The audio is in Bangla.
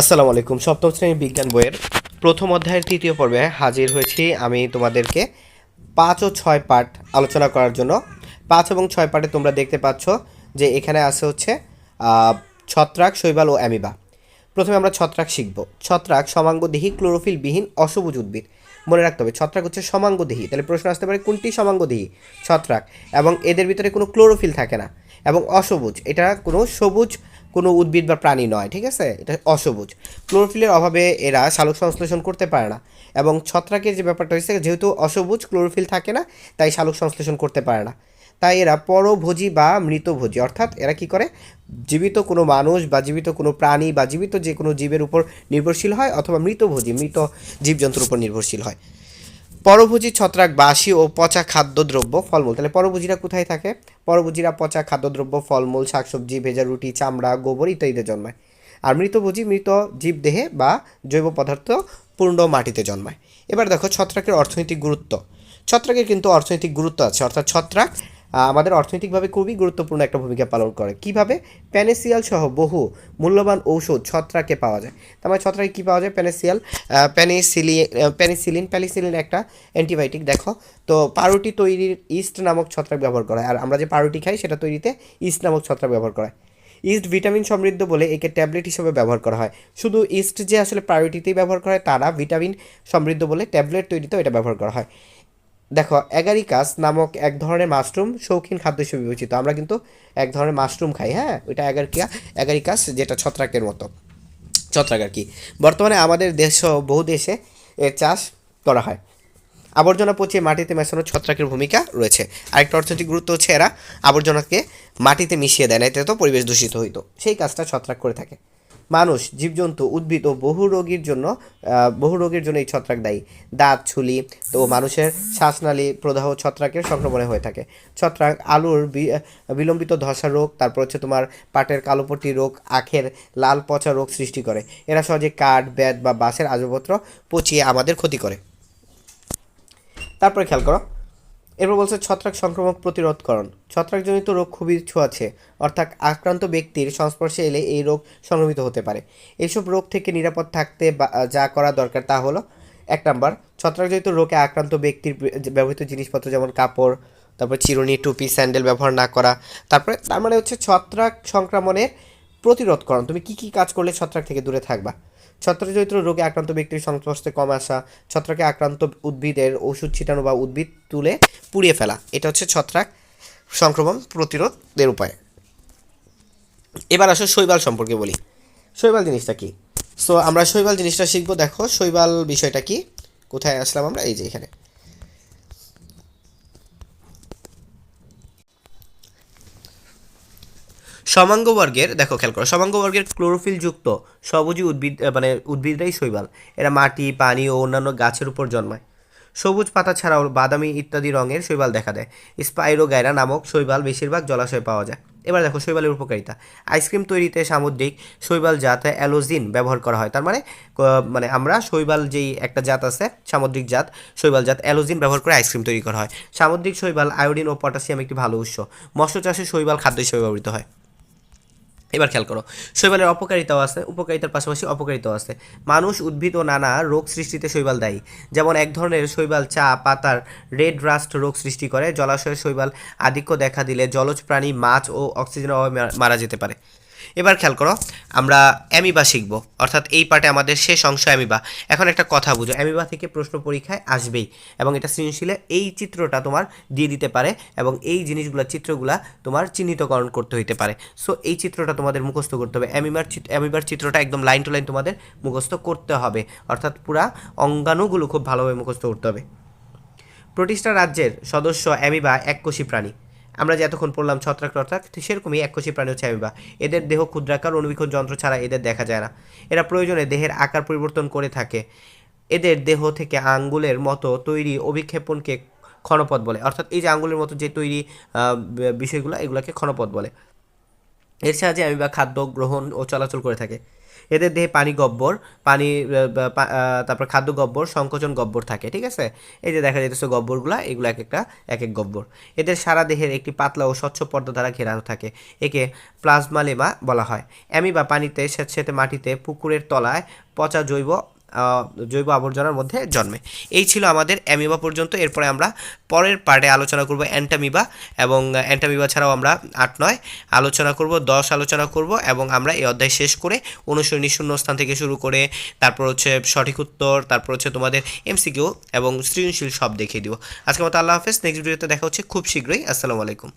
আসসালামু আলাইকুম। সপ্তম শ্রেণির বিজ্ঞান বইয়ের প্রথম অধ্যায়ের তৃতীয় পর্বে হাজির হয়েছি আমি তোমাদেরকে পাঁচ ও ছয় পার্ট আলোচনা করার জন্য। পাঁচ এবং ছয় পার্টে তোমরা দেখতে পাচ্ছ যে এখানে আছে হচ্ছে ছত্রাক, শৈবাল ও অ্যামিবা। প্রথমে আমরা ছত্রাক শিখব। ছত্রাক সমাঙ্গদেহী ক্লোরোফিলবিহীন অসবুজ উদ্ভিদ। মনে রাখতে হবে, ছত্রাক হচ্ছে সমাঙ্গদেহী। তাহলে প্রশ্ন আসতে পারে, কোনটি সমাঙ্গদেহী? ছত্রাক। এবং এদের ভিতরে কোনো ক্লোরোফিল থাকে না। এবং অসবুজ। এটা কোনো সবুজ, কোনো উদ্ভিদ বা প্রাণী নয়, ঠিক আছে? এটা অসবুজ। ক্লোরোফিলের অভাবে এরা সালোক সংশ্লেষণ করতে পারে না এবং ছত্রাকের যে ব্যাপারটা হয়েছে, যেহেতু অসবুজ, ক্লোরোফিল থাকে না, তাই সালোক সংশ্লেষণ করতে পারে না। তাই এরা পরভোজী বা মৃতভোজী। অর্থাৎ এরা কি করে? জীবিত কোনো মানুষ বা জীবিত কোনো প্রাণী বা জীবিত যে কোনো জীবের উপর নির্ভরশীল হয় অথবা মৃতভোজী, মৃত জীবজন্তুর উপর নির্ভরশীল হয়। পরভোজী ছত্রাক বাসি ও পচা খাদ্যদ্রব্য ফলমূল। তাহলে পরভোজীরা কোথায় থাকে? পরভুজিরা পচা খাদ্যদ্রব্য, ফলমূল, শাকসবজি, ভেজা রুটি, চামড়া, গোবর ইত্যাদিতে জন্মায়। আর মৃতভোজী মৃত জীবদেহে বা জৈব পদার্থ পূর্ণ মাটিতে জন্মায়। এবার দেখো ছত্রাকের অর্থনৈতিক গুরুত্ব। ছত্রাকের কিন্তু অর্থনৈতিক গুরুত্ব আছে। অর্থাৎ ছত্রাক আমাদের অর্থনৈতিকভাবে খুবই গুরুত্বপূর্ণ একটা ভূমিকা পালন করে। কীভাবে? প্যানেসিয়াল সহ বহু মূল্যবান ঔষধ ছত্রাকে পাওয়া যায়। তার মানে ছত্রাকে কী পাওয়া যায়? প্যানেসিয়াল প্যানিসিলি প্যানিসিলিন প্যানিসিলিন একটা অ্যান্টিবায়োটিক দেখো। তো পাউরুটি তৈরির ইস্ট নামক ছত্রাক ব্যবহার করা হয়। আর আমরা যে পাউরুটি খাই, সেটা তৈরিতে ইস্ট নামক ছত্রাক ব্যবহার করা ইস্ট ভিটামিন সমৃদ্ধ বলে একে ট্যাবলেট হিসেবে ব্যবহার করা হয়। শুধু ইস্ট যে আসলে প্রায়োরিটিতেই ব্যবহার করা হয়, তারা ভিটামিন সমৃদ্ধ বলে ট্যাবলেট তৈরিতেও এটা ব্যবহার করা হয়। দেখো অ্যাগারিকাস নামক এক ধরনের মাশরুম শৌখিন খাদ্য হিসেবে বিবেচিত আমরা কিন্তু এক ধরনের মাশরুম খাই হ্যাঁ? ওইটা অ্যাগারিকা অ্যাগারিকাস যেটা ছত্রাকের মতো। ছত্রাক আর কি। বর্তমানে আমাদের দেশ বহু দেশে এর চাষ করা হয়। আবর্জনা পচিয়ে মাটিতে মেশানো ছত্রাকের ভূমিকা রয়েছে। আরেকটা অর্থনৈতিক গুরুত্ব হচ্ছে এরা আবর্জনাকে মাটিতে মিশিয়ে দেয় না এতে তো পরিবেশ দূষিত হইতো। সেই কাজটা ছত্রাক করে থাকে। মানুষ, জীবজন্তু, উদ্ভিদ ও বহু রোগীর জন্য বহু রোগের জন্য এই ছত্রাক দায়ী। দাঁত, ছুলি তো মানুষের শ্বাসনালী প্রদাহ ছত্রাকের সংক্রমণে হয়ে থাকে। ছত্রাক আলুর বিলম্বিত ধসা রোগ, তারপর হচ্ছে তোমার পাটের কালোপট্টি রোগ, আখের লাল পচা রোগ সৃষ্টি করে। এরা সহজে কাঠ ব্যাট বা বাঁশের আসবাবপত্র পচিয়ে আমাদের ক্ষতি করে। তারপরে খেয়াল করো এরপর বলছে ছত্রাক সংক্রমক প্রতিরোধকরণ। ছত্রাকজনিত রোগ খুবই ছোঁয়াছে, অর্থাৎ আক্রান্ত ব্যক্তির সংস্পর্শে এলে এই রোগ সংক্রমিত হতে পারে। এইসব রোগ থেকে নিরাপদ থাকতে যা করা দরকার তা হলো, এক নাম্বার, ছত্রাকজনিত রোগে আক্রান্ত ব্যক্তির ব্যবহৃত জিনিসপত্র যেমন কাপড়, তারপর চিরুনি, টুপি, স্যান্ডেল ব্যবহার না করা, তারপরে তার মানে হচ্ছে ছত্রাক সংক্রমণের প্রতিরোধকরণ। তুমি কি কি কাজ করলে ছত্রাক থেকে দূরে থাকবা? ছত্রাকজনিত রোগে আক্রান্ত ব্যক্তির সংস্পর্শে কম আসা, ছত্রাকে আক্রান্ত উদ্ভিদের ওষুধ ছিটানো বা উদ্ভিদ তুলে পুড়িয়ে ফেলা, এটা হচ্ছে ছত্রাক সংক্রমণ প্রতিরোধের উপায়। এবার আসো শৈবাল সম্পর্কে বলি। শৈবাল জিনিসটা কি? সো আমরা শৈবাল জিনিসটা শিখব। দেখো, শৈবাল বিষয়টা কি? কোথায় আসলাম আমরা? এই যে এখানে। সমাঙ্গবর্গের, দেখো খেয়াল করো, সমাঙ্গবর্গের ক্লোরোফিল যুক্ত, সবুজ উদ্ভিদ মানে উদ্ভিদরাই শৈবাল। এরা মাটি, পানি ও অন্যান্য গাছের উপর জন্মায়। সবুজ পাতা ছাড়াও বাদামি ইত্যাদি রঙের শৈবাল দেখা দেয়। স্পাইরোগাইরা নামক শৈবাল বেশিরভাগ জলাশয়ে পাওয়া যায়। এবার দেখো শৈবালের উপকারিতা। আইসক্রিম তৈরিতে সামুদ্রিক শৈবাল জাত অ্যালোজিন ব্যবহার করা হয়। তার মানে মানে আমরা শৈবাল যেই একটা জাত আছে, সামুদ্রিক জাত, শৈবাল জাত অ্যালোজিন ব্যবহার করে আইসক্রিম তৈরি করা হয়। সামুদ্রিক শৈবাল আয়োডিন ও পটাশিয়াম একটি ভালো উৎস। মৎস্য চাষে শৈবাল খাদ্য হিসেবে ব্যবহৃত হয়। এবার খেয়াল করো। শৈবালের অপকারিতাও আছে, উপকারিতার পাশাপাশি অপকারিতাও আছে। মানুষ, উদ্ভিদ ও নানা রোগ সৃষ্টিতে শৈবাল দায়ী। যেমন এক ধরনের শৈবাল চা, পাতার রেড রাস্ট রোগ সৃষ্টি করে, জলাশয়ের শৈবাল আধিক্য দেখা দিলে জলজ প্রাণী মাছ ও অক্সিজেনের অভাবে মারা- মারা যেতে পারে। এবার খেয়াল করো, আমরা অ্যামিবা শিখব। অর্থাৎ এই পার্টে আমাদের শেষ অংশ অ্যামিবা। এখন একটা কথা বুঝো, অ্যামিবা থেকে প্রশ্ন পরীক্ষায় আসবেই এবং এটা সৃজনশীলে এই চিত্রটা তোমার দিয়ে দিতে পারে এবং এই জিনিসগুলো, চিত্রগুলা তোমার চিহ্নিতকরণ করতে হইতে পারে। সো এই চিত্রটা তোমাদের মুখস্থ করতে হবে। অ্যামিবার অ্যামিবার চিত্রটা একদম লাইন টু লাইন তোমাদের মুখস্থ করতে হবে। অর্থাৎ পুরা অঙ্গাণুগুলো খুব ভালোভাবে মুখস্থ করতে হবে। প্রতিষ্ঠা রাজ্যের সদস্য অ্যামিবা এককোষী প্রাণী। আমরা যে এতক্ষণ পড়লাম ছত্রাক টত্রাক সেরকমই এককোষী প্রাণী হচ্ছে অ্যামিবা এদের দেহ ক্ষুদ্রাকার অনুবীক্ষণ যন্ত্র ছাড়া এদের দেখা যায় না। এরা প্রয়োজনে দেহের আকার পরিবর্তন করে থাকে। এদের দেহ থেকে আঙ্গুলের মতো তৈরি অভিক্ষেপণকে ক্ষণপথ বলে। অর্থাৎ এই যে আঙ্গুলের মতো যে তৈরি বিষয়গুলো, এগুলোকে ক্ষণপথ বলে। এর সাহায্যে অ্যামিবা খাদ্য, গ্রহণ ও চলাচল করে থাকে। এদের দেহে পানি গব্বর, পানি তারপর খাদ্য গব্বর, সংকোচন গব্বর থাকে, ঠিক আছে? এই যে দেখা যাইতেছে গব্বরগুলা, এগুলো এক একটা, এক এক গব্বর। এদের সারা দেহের একটি পাতলা ও স্বচ্ছ পর্দা দ্বারা ঘেরানো থাকে, একে প্লাজমালেমা বলা হয়। অ্যামিবা পানিতে স্যাঁতস্যাঁতে মাটিতে পুকুরের তলায় পচা জৈব জৈব আবর্জনার মধ্যে জন্মে। এই ছিল আমাদের অ্যামিবা পর্যন্ত। এরপরে আমরা পরের পার্টে আলোচনা করব অ্যান্টামিবা এবং অ্যান্টামিবা ছাড়াও আমরা আট নয় আলোচনা করব, দশ আলোচনা করব এবং আমরা এই অধ্যায় শেষ করে অনুসরণী শূন্যস্থান থেকে শুরু করে তারপর হচ্ছে সঠিক উত্তর, তারপর হচ্ছে তোমাদের এমসিকিউ এবং সৃজনশীল সব দেখিয়ে দিব। আজকে মতো আল্লাহ হাফেজ। নেক্সট ভিডিওতে দেখা হচ্ছে খুব শীঘ্রই। আসসালামু আলাইকুম।